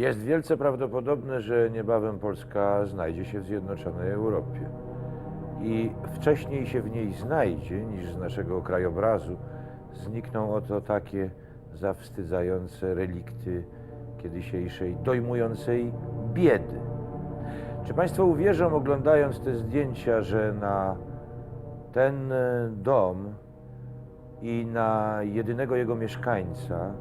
Jest wielce prawdopodobne, że niebawem Polska znajdzie się w zjednoczonej Europie. I wcześniej się w niej znajdzie, niż z naszego krajobrazu znikną oto takie zawstydzające relikty kiedysiejszej dojmującej biedy. Czy Państwo uwierzą, oglądając te zdjęcia, że na ten dom i na jedynego jego mieszkańca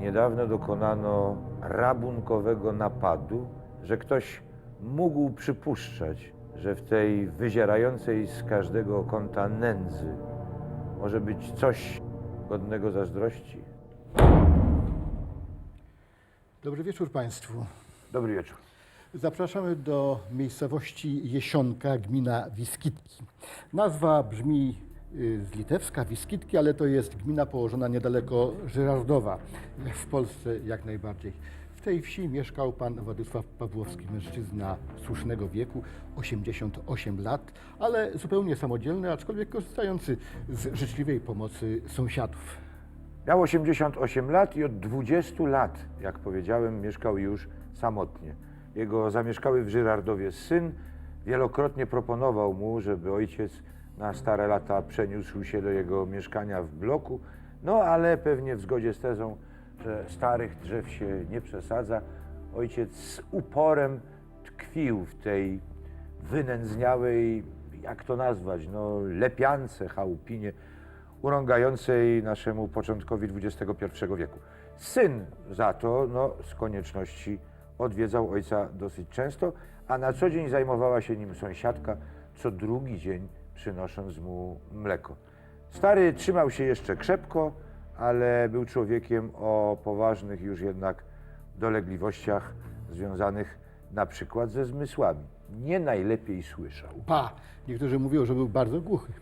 niedawno dokonano rabunkowego napadu, że ktoś mógł przypuszczać, że w tej wyzierającej z każdego kąta nędzy może być coś godnego zazdrości? Dobry wieczór Państwu. Dobry wieczór. Zapraszamy do miejscowości Jesionka, gmina Wiskitki. Nazwa brzmi z litewska Wiskitki, ale to jest gmina położona niedaleko Żyrardowa, w Polsce jak najbardziej. W tej wsi mieszkał pan Władysław Pawłowski, mężczyzna słusznego wieku, 88 lat, ale zupełnie samodzielny, aczkolwiek korzystający z życzliwej pomocy sąsiadów. Miał 88 lat i od 20 lat, jak powiedziałem, mieszkał już samotnie. Jego zamieszkały w Żyrardowie syn wielokrotnie proponował mu, żeby ojciec na stare lata przeniósł się do jego mieszkania w bloku, no ale pewnie w zgodzie z tezą, że starych drzew się nie przesadza, ojciec z uporem tkwił w tej wynędzniałej, jak to nazwać, no lepiance chałupinie, urągającej naszemu początkowi XXI wieku. Syn za to, no, z konieczności odwiedzał ojca dosyć często, a na co dzień zajmowała się nim sąsiadka, co drugi dzień przynosząc mu mleko. Stary trzymał się jeszcze krzepko, ale był człowiekiem o poważnych już jednak dolegliwościach związanych na przykład ze zmysłami. Nie najlepiej słyszał. Pa! Niektórzy mówią, że był bardzo głuchy.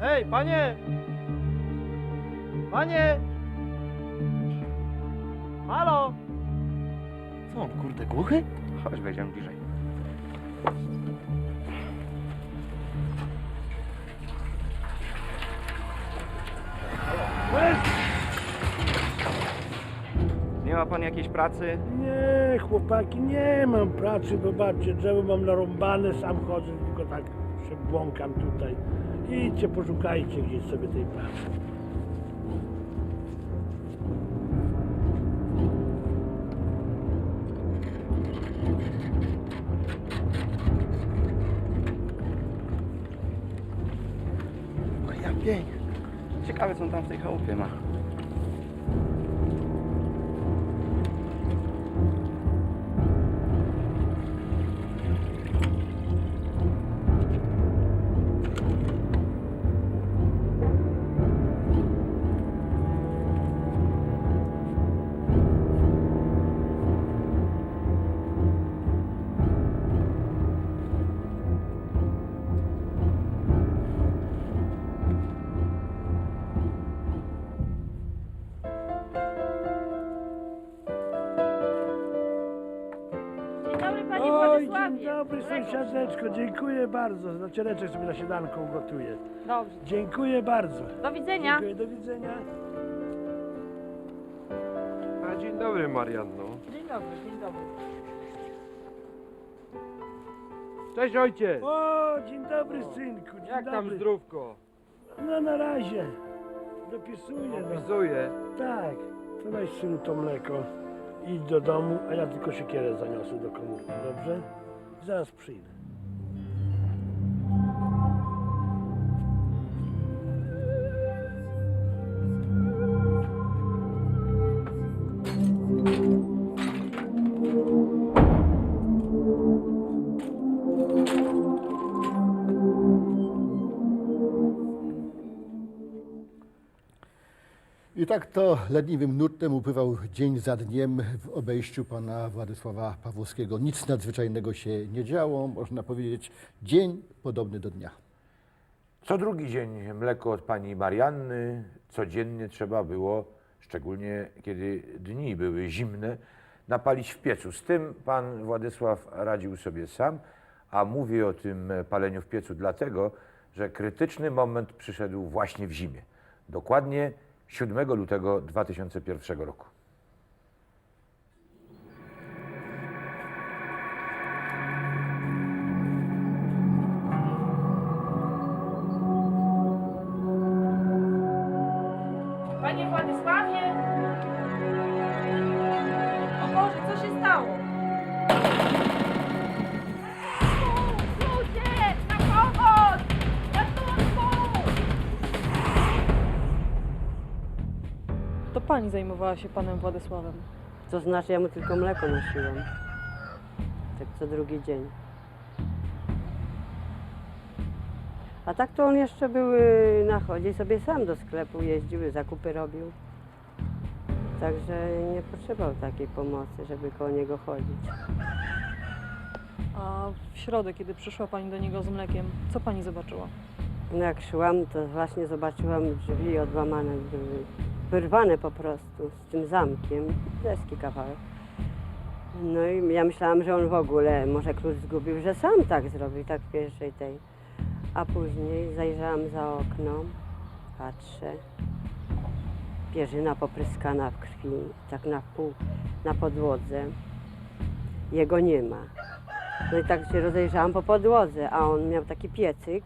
Hej, panie! Panie! Halo! Co on, kurde, głuchy? Chodź, wejdziemy bliżej. Nie ma pan jakiejś pracy? Nie, chłopaki, nie mam pracy, zobaczcie, drzewo mam narąbane, sam chodzę, tylko tak się błąkam tutaj. Idźcie, poszukajcie gdzieś sobie tej pracy. O ja. Ciekawe, co on tam w tej chałupie ma. Sąsiadeczko, dziękuję bardzo. Naciereczek sobie na śniadanko ugotuję. Dobrze. Dziękuję bardzo. Do widzenia. Dziękuję, do widzenia. A dzień dobry Marianno. Dzień dobry, dzień dobry. Cześć ojciec! O, dzień dobry synku, dzień Jak tam dobry. zdrówko? No na razie. Dopisuję, no. Opisuję. Tak, to weź synu to mleko. Idź do domu, a ja tylko siekierę zaniosę do komórki, dobrze? Zaraz przyjdę. I tak to leniwym nurtem upływał dzień za dniem w obejściu pana Władysława Pawłowskiego. Nic nadzwyczajnego się nie działo, można powiedzieć, dzień podobny do dnia. Co drugi dzień mleko od pani Marianny codziennie trzeba było, szczególnie kiedy dni były zimne, napalić w piecu. Z tym pan Władysław radził sobie sam, a mówię o tym paleniu w piecu dlatego, że krytyczny moment przyszedł właśnie w zimie. Dokładnie 7 lutego 2001 roku. Pani zajmowała się panem Władysławem. To znaczy ja mu tylko mleko nosiłam. Tak co drugi dzień. A tak to on jeszcze był y, na chodzie i sobie sam do sklepu jeździł, zakupy robił. Także nie potrzebował takiej pomocy, żeby koło niego chodzić. A w środę, kiedy przyszła pani do niego z mlekiem, co pani zobaczyła? No jak szłam, to właśnie zobaczyłam drzwi odłamane były, wyrwane po prostu z tym zamkiem, deski kawałek. No i ja myślałam, że on w ogóle może klucz zgubił, że sam tak zrobił, tak w pierwszej tej. A później zajrzałam za okno, patrzę, pierzyna popryskana w krwi, tak na pół, na podłodze. Jego nie ma. No i tak się rozejrzałam po podłodze, a on miał taki piecyk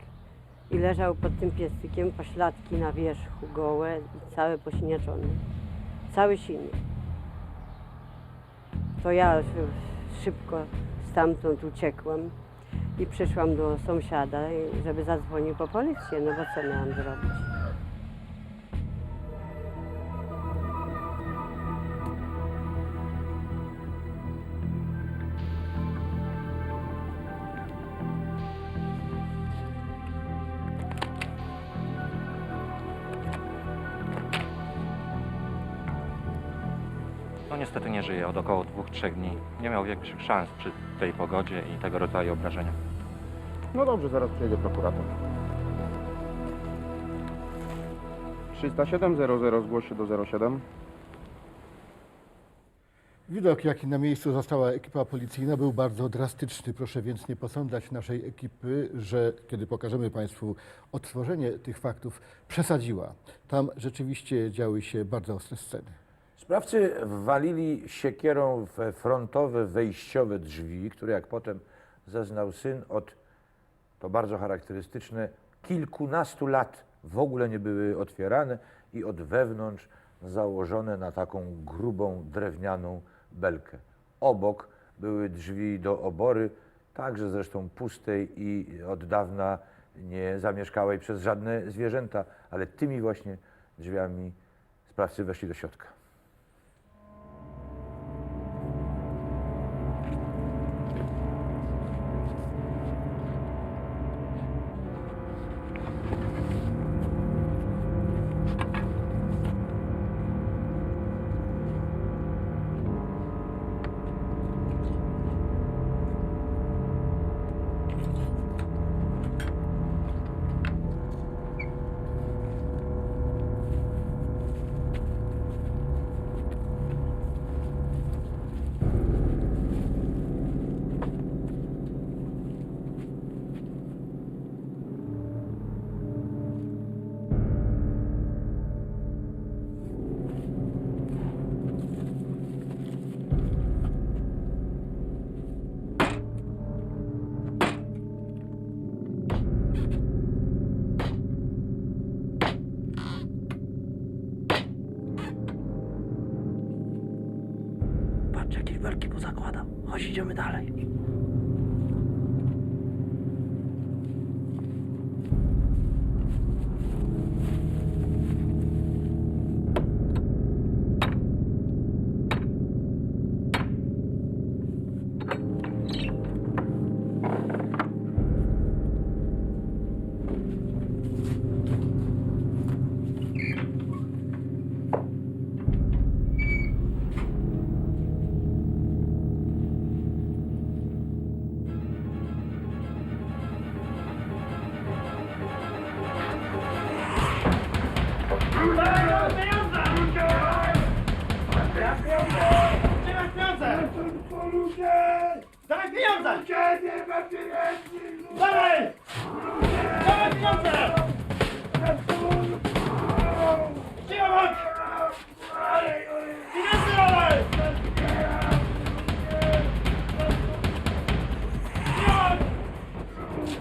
i leżał pod tym piecykiem, pośladki na wierzchu gołe i całe posiniaczone. Cały siny. To ja szy- szybko stamtąd uciekłam i przyszłam do sąsiada, żeby zadzwonił po policję, no bo co miałam zrobić? No niestety nie żyje od około dwóch, trzech dni. Nie miał większych szans przy tej pogodzie i tego rodzaju obrażeniach. No dobrze, zaraz przyjedzie prokurator. 307 00 zgłoś się do 07. Widok, jaki na miejscu została ekipa policyjna, był bardzo drastyczny. Proszę więc nie posądzać naszej ekipy, że kiedy pokażemy Państwu odtworzenie tych faktów, przesadziła. Tam rzeczywiście działy się bardzo ostre sceny. Sprawcy walili siekierą we frontowe, wejściowe drzwi, które jak potem zeznał syn od, to bardzo charakterystyczne, kilkunastu lat w ogóle nie były otwierane i od wewnątrz założone na taką grubą, drewnianą belkę. Obok były drzwi do obory, także zresztą pustej i od dawna nie zamieszkałej przez żadne zwierzęta, ale tymi właśnie drzwiami sprawcy weszli do środka. Chodź, idziemy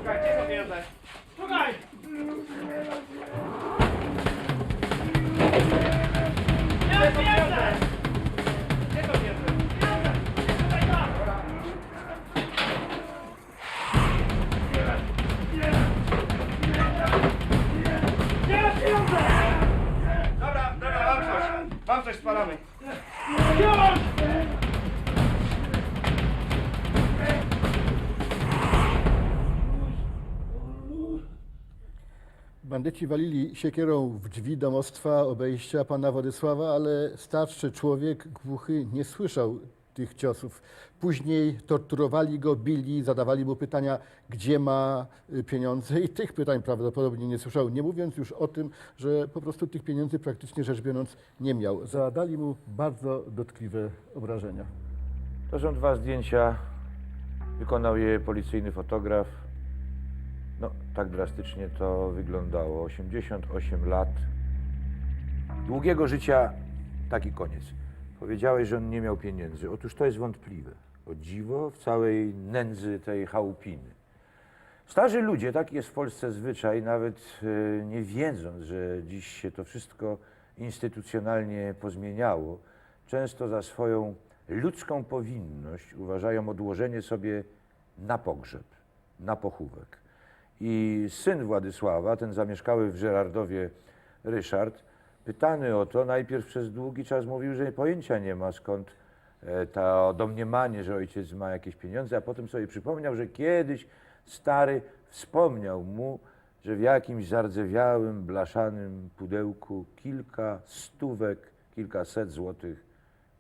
są pieniądze? Pieniądze! Szukaj tam! Gdzie masz pieniądze? Dobra, dobra, mam coś. Mam coś, spalamy. Gdzie Bandyci walili siekierą w drzwi domostwa obejścia pana Władysława, ale starszy człowiek głuchy nie słyszał tych ciosów. Później torturowali go, bili, zadawali mu pytania, gdzie ma y, pieniądze i tych pytań prawdopodobnie nie słyszał, nie mówiąc już o tym, że po prostu tych pieniędzy praktycznie rzecz biorąc nie miał. Zadali mu bardzo dotkliwe obrażenia. To są dwa zdjęcia. Wykonał je policyjny fotograf. No, tak drastycznie to wyglądało. 88 lat. Długiego życia, taki koniec. Powiedziałeś, że on nie miał pieniędzy. Otóż to jest wątpliwe. O dziwo w całej nędzy tej chałupiny. Starzy ludzie, taki jest w Polsce zwyczaj, nawet e, nie wiedząc, że dziś się to wszystko instytucjonalnie pozmieniało, często za swoją ludzką powinność uważają odłożenie sobie na pogrzeb, na pochówek. I syn Władysława, ten zamieszkały w Żerardowie Ryszard, pytany o to, najpierw przez długi czas mówił, że pojęcia nie ma skąd e, to domniemanie, że ojciec ma jakieś pieniądze, a potem sobie przypomniał, że kiedyś stary wspomniał mu, że w jakimś zardzewiałym, blaszanym pudełku kilka stówek, kilkaset złotych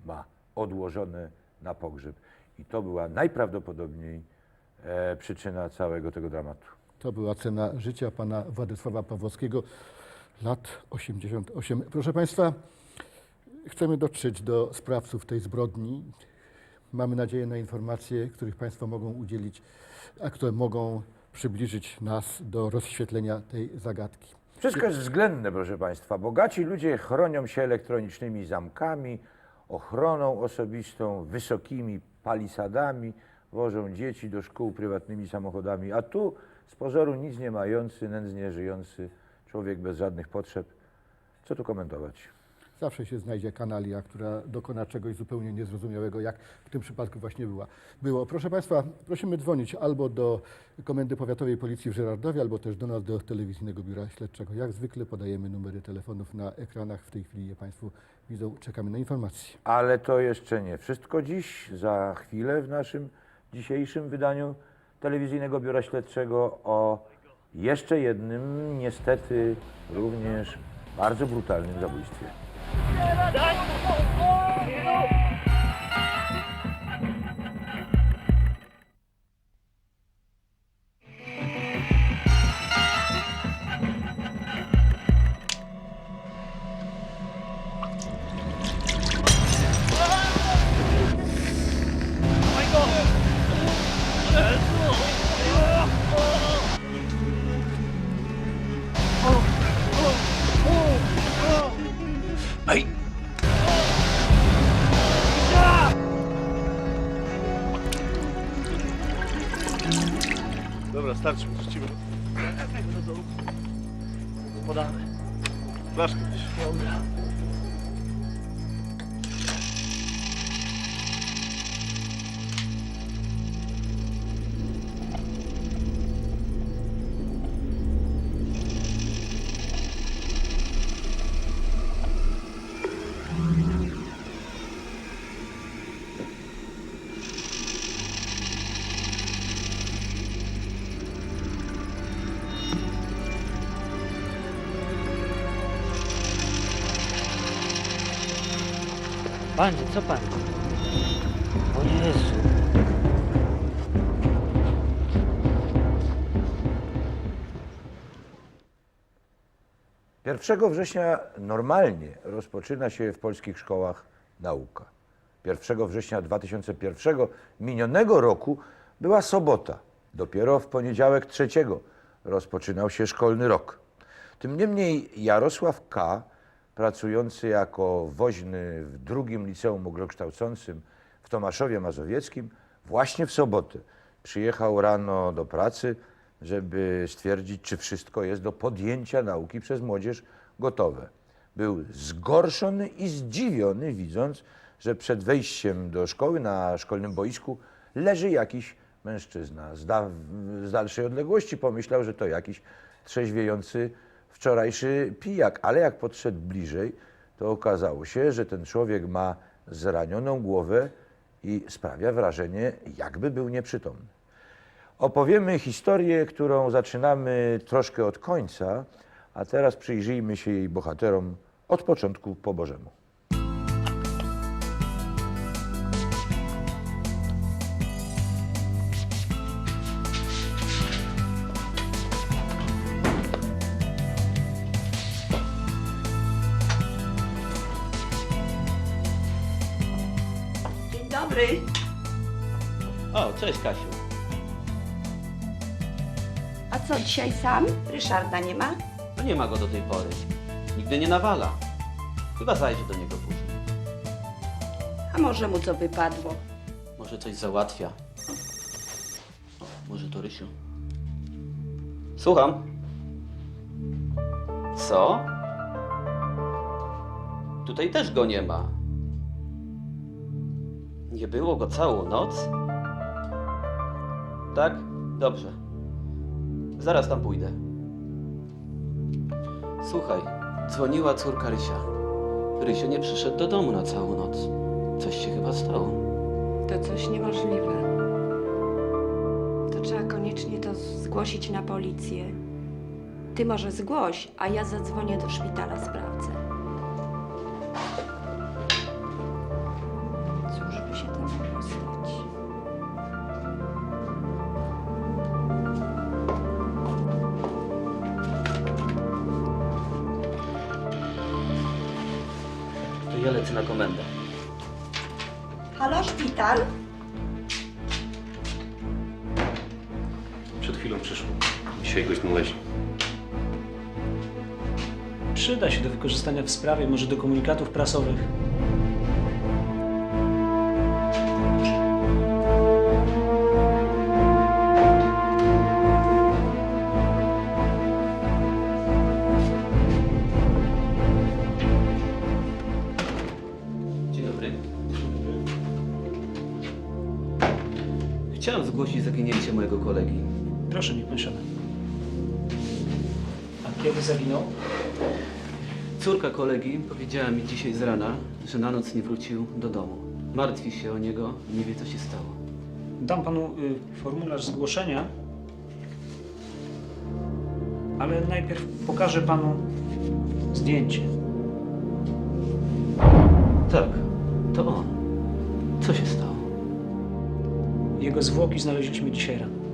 ma odłożone na pogrzeb. I to była najprawdopodobniej e, przyczyna całego tego dramatu. To była cena życia pana Władysława Pawłowskiego, lat 88. Proszę Państwa, chcemy dotrzeć do sprawców tej zbrodni. Mamy nadzieję na informacje, których Państwo mogą udzielić, a które mogą przybliżyć nas do rozświetlenia tej zagadki. Wszystko jest względne, proszę Państwa. Bogaci ludzie chronią się elektronicznymi zamkami, ochroną osobistą, wysokimi palisadami, wożą dzieci do szkół prywatnymi samochodami, a tu z pozoru nic nie mający, nędznie żyjący człowiek bez żadnych potrzeb. Co tu komentować? Zawsze się znajdzie kanalia, która dokona czegoś zupełnie niezrozumiałego, jak w tym przypadku właśnie była. było. Proszę Państwa, prosimy dzwonić albo do Komendy Powiatowej Policji w Żerardowie, albo też do nas, do Telewizyjnego Biura Śledczego. Jak zwykle podajemy numery telefonów na ekranach. W tej chwili je Państwo widzą. Czekamy na informacje. Ale to jeszcze nie wszystko dziś. Za chwilę w naszym dzisiejszym wydaniu Telewizyjnego Biura Śledczego o jeszcze jednym, niestety również bardzo brutalnym zabójstwie. Panie, co pan? O Jezu. 1 września normalnie rozpoczyna się w polskich szkołach nauka. 1 września 2001 minionego roku była sobota. Dopiero w poniedziałek 3 rozpoczynał się szkolny rok. Tym niemniej Jarosław K., pracujący jako woźny w drugim liceum ogólnokształcącym w Tomaszowie Mazowieckim, właśnie w sobotę przyjechał rano do pracy, żeby stwierdzić, czy wszystko jest do podjęcia nauki przez młodzież gotowe. Był zgorszony i zdziwiony, widząc, że przed wejściem do szkoły na szkolnym boisku leży jakiś mężczyzna. Z, da, z dalszej odległości pomyślał, że to jakiś trzeźwiejący wczorajszy pijak, ale jak podszedł bliżej, to okazało się, że ten człowiek ma zranioną głowę i sprawia wrażenie, jakby był nieprzytomny. Opowiemy historię, którą zaczynamy troszkę od końca, a teraz przyjrzyjmy się jej bohaterom od początku po Bożemu. Dobry. O, cześć Kasiu. A co, dzisiaj sam? Ryszarda nie ma? No nie ma go do tej pory. Nigdy nie nawala. Chyba zajdzie do niego później. A może mu co wypadło? Może coś załatwia. O, może to Rysiu. Słucham. Co? Tutaj też go nie ma. Nie było go całą noc? Tak? Dobrze. Zaraz tam pójdę. Słuchaj, dzwoniła córka Rysia. Rysio nie przyszedł do domu na całą noc. Coś się chyba stało. To coś niemożliwe. To trzeba koniecznie to zgłosić na policję. Ty może zgłoś, a ja zadzwonię do szpitala, sprawdzę. Przyda się do wykorzystania w sprawie, może do komunikatów prasowych. Dzień dobry. Chciałem zgłosić zaginięcie mojego kolegi. Proszę, niech pan siada. A kiedy zaginął? Córka kolegi powiedziała mi dzisiaj z rana, że na noc nie wrócił do domu. Martwi się o niego, nie wie co się stało. Dam panu y, formularz zgłoszenia, ale najpierw pokażę panu zdjęcie. Tak, to on. Co się stało? Jego zwłoki znaleźliśmy dzisiaj rano.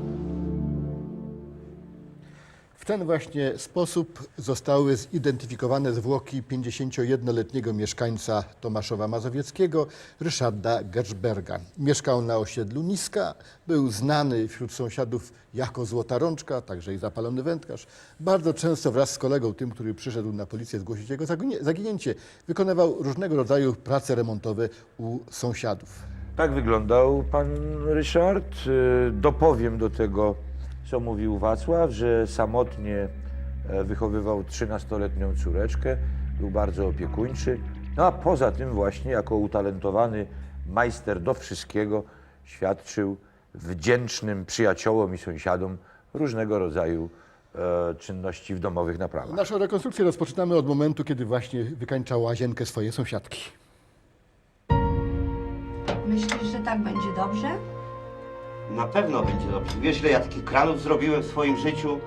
W ten właśnie sposób zostały zidentyfikowane zwłoki 51-letniego mieszkańca Tomaszowa Mazowieckiego, Ryszarda Gerszberga. Mieszkał na osiedlu Niska, był znany wśród sąsiadów jako Złota Rączka, także i zapalony wędkarz. Bardzo często wraz z kolegą, tym, który przyszedł na policję zgłosić jego zaginięcie, wykonywał różnego rodzaju prace remontowe u sąsiadów. Tak wyglądał pan Ryszard. Y, Dopowiem do tego, co mówił Wacław, że samotnie e, wychowywał 13-letnią córeczkę, był bardzo opiekuńczy. No a poza tym właśnie jako utalentowany majster do wszystkiego świadczył wdzięcznym przyjaciołom i sąsiadom różnego rodzaju e, czynności w domowych naprawach. Naszą rekonstrukcję rozpoczynamy od momentu, kiedy właśnie wykańczał łazienkę swojej sąsiadki. Myślisz, że tak będzie dobrze? Na pewno będzie dobrze. Wiesz, ile ja takich kranów zrobiłem w swoim życiu?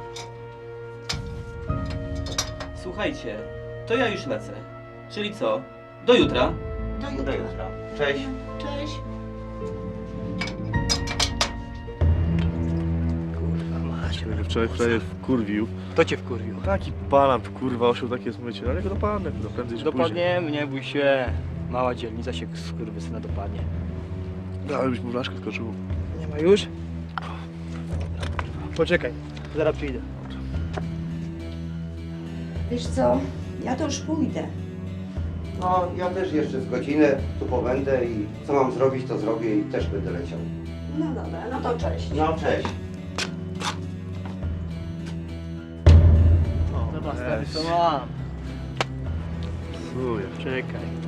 Słuchajcie, to ja już lecę. Czyli co? Do jutra. Do Do jutra. jutra. Cześć. Cześć. Wczoraj wczoraj wkurwił. Kto cię wkurwił? Taki palant, kurwa, osił takie smycie. Ale go dopadnę, kurwa, prędzej czy później. Dopadniemy, nie bój się. Mała dzielnica się skurwysyna dopadnie. Dałeś mu flaszkę skoczył. Ma już? Poczekaj, zaraz przyjdę. Wiesz co, ja to już pójdę. No, ja też jeszcze z godzinę tu pobędę i co mam zrobić, to zrobię i też będę leciał. No dobra, no to cześć. No, cześć. Zobacz, stary, co mam. Chuja. Czekaj.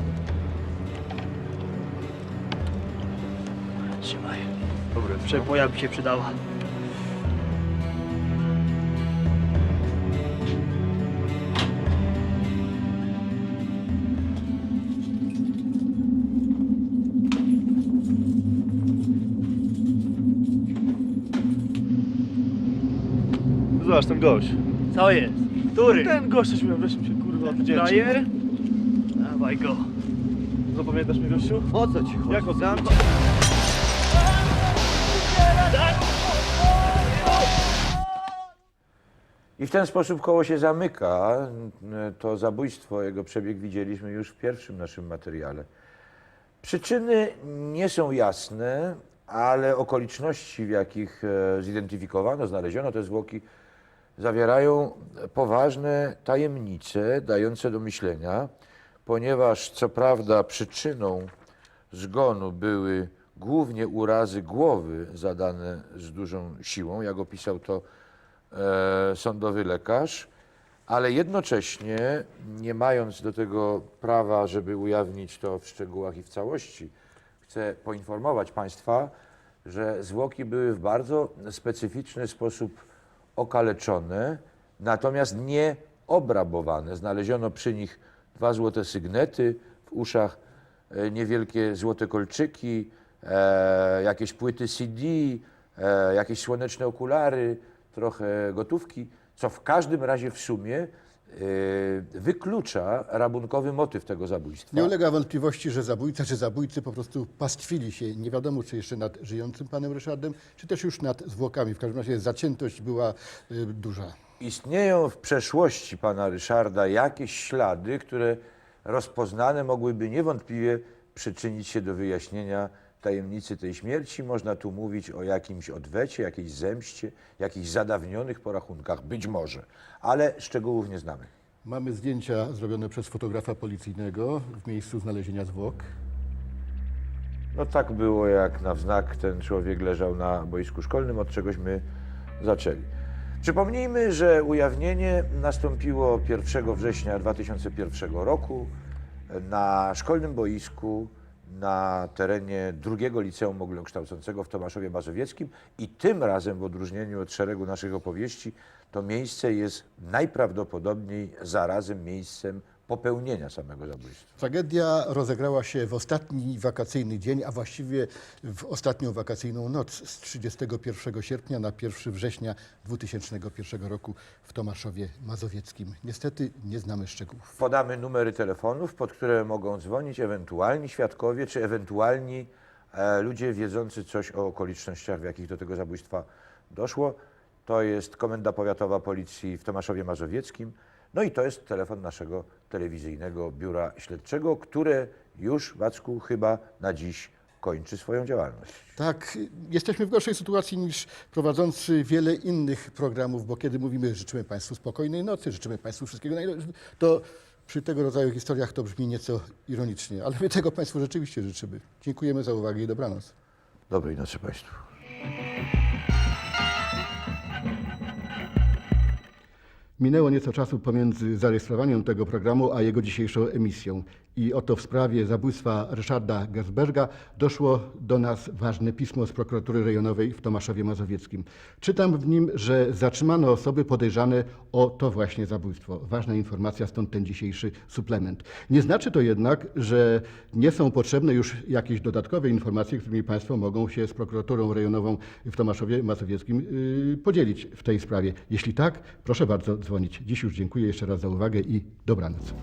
Przepoja by się przydała. Zobacz, ten gość. Co jest? Który? Ten gość, coś miał wreszcie się kurwa odwdzięczył. Frajer? Dawaj go. Zapamiętasz mnie gościu? O co ci chodzi? Jak od Sam I w ten sposób koło się zamyka. To zabójstwo, jego przebieg widzieliśmy już w pierwszym naszym materiale. Przyczyny nie są jasne, ale okoliczności, w jakich e, zidentyfikowano, znaleziono te zwłoki, zawierają poważne tajemnice dające do myślenia, ponieważ co prawda przyczyną zgonu były głównie urazy głowy zadane z dużą siłą, jak opisał to sądowy lekarz, ale jednocześnie nie mając do tego prawa, żeby ujawnić to w szczegółach i w całości, chcę poinformować Państwa, że zwłoki były w bardzo specyficzny sposób okaleczone, natomiast nie obrabowane. Znaleziono przy nich dwa złote sygnety, w uszach e, niewielkie złote kolczyki, e, jakieś płyty CD, e, jakieś słoneczne okulary, trochę gotówki, co w każdym razie w sumie e, wyklucza rabunkowy motyw tego zabójstwa. Nie ulega wątpliwości, że zabójca czy zabójcy po prostu pastwili się, nie wiadomo czy jeszcze nad żyjącym panem Ryszardem, czy też już nad zwłokami. W każdym razie zaciętość była y, duża. Istnieją w przeszłości pana Ryszarda jakieś ślady, które rozpoznane mogłyby niewątpliwie przyczynić się do wyjaśnienia tajemnicy tej śmierci. Można tu mówić o jakimś odwecie, jakiejś zemście, jakichś zadawnionych porachunkach, być może, ale szczegółów nie znamy. Mamy zdjęcia zrobione przez fotografa policyjnego w miejscu znalezienia zwłok. No tak było, jak na wznak ten człowiek leżał na boisku szkolnym, od czegośmy zaczęli. Przypomnijmy, że ujawnienie nastąpiło 1 września 2001 roku na szkolnym boisku na terenie drugiego liceum ogólnokształcącego w Tomaszowie Mazowieckim i tym razem w odróżnieniu od szeregu naszych opowieści to miejsce jest najprawdopodobniej zarazem miejscem popełnienia samego zabójstwa. Tragedia rozegrała się w ostatni wakacyjny dzień, a właściwie w ostatnią wakacyjną noc z 31 sierpnia na 1 września 2001 roku w Tomaszowie Mazowieckim. Niestety nie znamy szczegółów. Podamy numery telefonów, pod które mogą dzwonić ewentualni świadkowie, czy ewentualni e, ludzie wiedzący coś o okolicznościach, w jakich do tego zabójstwa doszło. To jest Komenda Powiatowa Policji w Tomaszowie Mazowieckim. No i to jest telefon naszego telewizyjnego biura śledczego, które już, Wacku, chyba na dziś kończy swoją działalność. Tak, jesteśmy w gorszej sytuacji niż prowadzący wiele innych programów, bo kiedy mówimy, życzymy Państwu spokojnej nocy, życzymy Państwu wszystkiego najlepszego, to przy tego rodzaju historiach to brzmi nieco ironicznie, ale my tego Państwu rzeczywiście życzymy. Dziękujemy za uwagę i dobranoc. Dobrej nocy Państwu. Minęło nieco czasu pomiędzy zarejestrowaniem tego programu a jego dzisiejszą emisją. I oto w sprawie zabójstwa Ryszarda Gersberga doszło do nas ważne pismo z prokuratury rejonowej w Tomaszowie Mazowieckim. Czytam w nim, że zatrzymano osoby podejrzane o to właśnie zabójstwo. Ważna informacja, stąd ten dzisiejszy suplement. Nie znaczy to jednak, że nie są potrzebne już jakieś dodatkowe informacje, którymi Państwo mogą się z prokuraturą rejonową w Tomaszowie Mazowieckim yy, podzielić w tej sprawie. Jeśli tak, proszę bardzo dzwonić. Dziś już dziękuję jeszcze raz za uwagę i dobranoc.